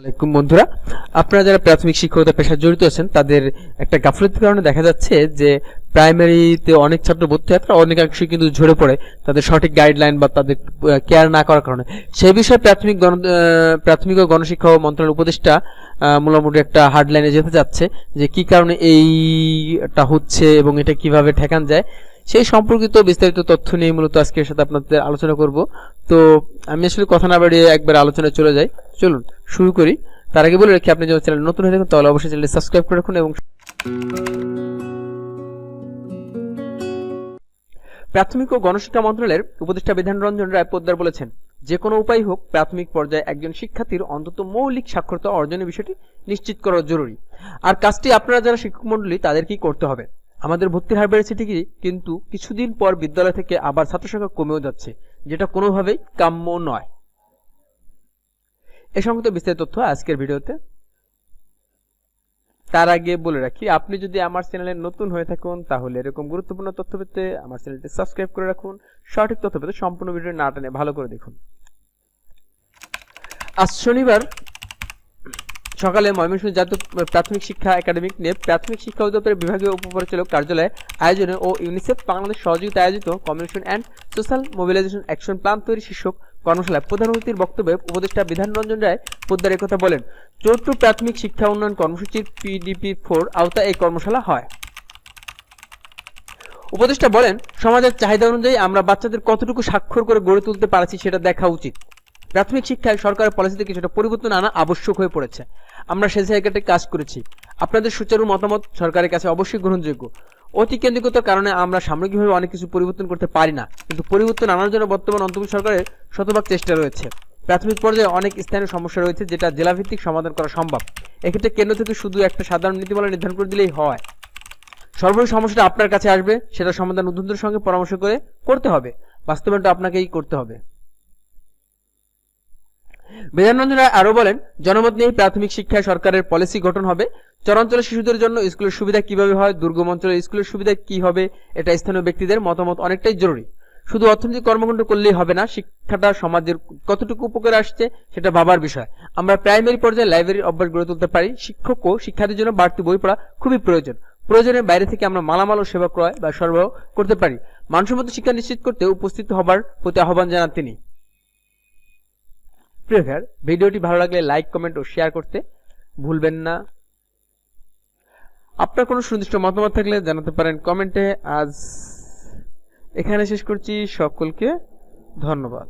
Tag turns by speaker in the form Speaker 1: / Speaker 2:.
Speaker 1: আলাইকুম বন্ধুরা। আপনারা যারা প্রাথমিক শিক্ষকতা পেশায় জড়িত আছেন, তাদের একটা গাফলতির কারণে দেখা যাচ্ছে যে প্রাইমারিতে অনেক ছাত্র ভর্তি হয়, তারা অনেকাংশই কিন্তু ঝরে পড়ে তাদের সঠিক গাইডলাইন বা তাদের কেয়ার না করার কারণে। সেই বিষয়ে প্রাথমিক গণ প্রাথমিক ও গণশিক্ষা মন্ত্রণালয়ের উপদেষ্টা মোটামুটি একটা হার্ডলাইনে যেতে যাচ্ছে যে কি কারণে এইটা হচ্ছে এবং এটা কীভাবে ঠেকান যায়। সেই সম্পর্কিত বিস্তারিত তথ্য নিয়ে মূলত আজকের সাথে আপনাদের আলোচনা করব। তো আমি আসলে কথা না বাড়িয়ে একবার আলোচনায় চলে যাই। চলুন, শুরু করি। তার আগে বলে রাখি, আপনি যদি চ্যানেল নতুন হয়ে থাকেন, তাহলে অবশ্যই চ্যানেলটি সাবস্ক্রাইব করে রাখুন এবং প্রাথমিক ও গণশিক্ষা মন্ত্রণালয়ের উপদেষ্টা বিধান রঞ্জন রায় পোদ্দার বলেছেন, যে কোনো উপায় হোক, প্রাথমিক পর্যায়ে একজন শিক্ষার্থীর অন্তত মৌলিক সাক্ষরতা অর্জনের বিষয়টি নিশ্চিত করা জরুরি। আর কাজটি আপনারা যারা শিক্ষক মন্ডলী তাদেরকেই করতে হবে? আমাদের ভর্তির হার বেড়েছে ঠিকই কিন্তু কিছুদিন পর বিদ্যালয় থেকে আবার ছাত্র সংখ্যা কমেও যাচ্ছে, যেটা কোনোভাবেই কাম্য নয়। এ সংক্রান্ত বিস্তারিত তথ্য আজকের ভিডিওতে। তার আগে বলে রাখি, আপনি যদি আমার চ্যানেলে নতুন হয়ে থাকুন, তাহলে এরকম গুরুত্বপূর্ণ তথ্য পেতে আমার চ্যানেলটি সাবস্ক্রাইব করে রাখুন। সঠিক তথ্য পেতে সম্পূর্ণ ভিডিও না টেনে ভালো করে দেখুন। আজ শনিবার সকালে ময়মনসিংহ জাতীয় প্রাথমিক শিক্ষা একাডেমিক নিয়ে প্রাথমিক শিক্ষা অধিদপ্তরের বিভাগীয় উপপরিচালক কার্যালয়ে আয়োজনে ও ইউনিসেফ বাংলাদেশ সহযোগিতা আয়োজিত communication and social mobilization action plan তৈরি শীর্ষক কর্মশালায় প্রধান অতিথির বক্তব্যে উপদেষ্টা বিধান রঞ্জন রায় পোদ্দার একথা বলেন। চতুর্থ প্রাথমিক শিক্ষা উন্নয়ন কর্মসূচির পিডিপি ফোর আওতায় এই কর্মশালা হয়। উপদেষ্টা বলেন, সমাজের চাহিদা অনুযায়ী আমরা বাচ্চাদের কতটুকু স্বাক্ষর করে গড়ে তুলতে পারছি সেটা দেখা উচিত। প্রাথমিক শিক্ষায় সরকারের পলিসিতে কিছুটা পরিবর্তন আনা আবশ্যক হয়ে পড়েছে। আমরা সেই জায়গাতে কাজ করেছি। আপনাদের সুচারু মতামত সরকারের কাছে অবশ্যই গ্রহণযোগ্য। অতি কেন্দ্রিকতার কারণে আমরা সামগ্রিকভাবে অনেক কিছু পরিবর্তন করতে পারি না। কিন্তু পরিবর্তন আনার জন্য বর্তমান অন্তর্ভুক্ত সরকারের শতভাগ চেষ্টা রয়েছে। প্রাথমিক পর্যায়ে অনেক স্থানীয় সমস্যা রয়েছে যেটা জেলাভিত্তিক সমাধান করা সম্ভব। এক্ষেত্রে কেন্দ্র থেকে শুধু একটা সাধারণ নীতিমালা নির্ধারণ করে দিলেই হয়। সর্বোচ্চ সমস্যাটা আপনার কাছে আসবে, সেটা সমাধান উদ্যোগের সঙ্গে পরামর্শ করে করতে হবে। বাস্তবায়নটা আপনাকেই করতে হবে। বিধানরঞ্জন রায় আরও বলেন, জনমত নিয়ে প্রাথমিক শিক্ষায় সরকারের পলিসি গঠন হবে। চরাঞ্চলের শিশুদের জন্য স্কুলের সুবিধা কীভাবে হয় দুর্গম অঞ্চলের স্কুলের সুবিধা কি হবে, এটা স্থানীয় ব্যক্তিদের মতামত অনেকটাই জরুরি। শুধু অর্থনৈতিক কর্মকাণ্ড করলেই হবে না, শিক্ষাটা সমাজের কতটুকু উপকারে আসছে সেটা ভাবার বিষয়। আমরা প্রাইমারি পর্যায়ে লাইব্রেরির অভ্যাস গড়ে তুলতে পারি। শিক্ষক ও শিক্ষার্থীর জন্য বাড়তি বই পড়া খুবই প্রয়োজন। প্রয়োজনে বাইরে থেকে আমরা মালামাল ও সেবা ক্রয় বা সরবরাহ করতে পারি। মানসম্মত শিক্ষা নিশ্চিত করতে উপস্থিত হবার প্রতি আহ্বান জানান তিনি। প্রিয় ভিডিওটি ভালো লাগলে লাইক, কমেন্ট ও শেয়ার করতে ভুলবেন না। আপনার কোনো সুনির্দিষ্ট মতামত থাকলে জানাতে পারেন কমেন্টে। আজ এখানে শেষ করছি। সকলকে ধন্যবাদ।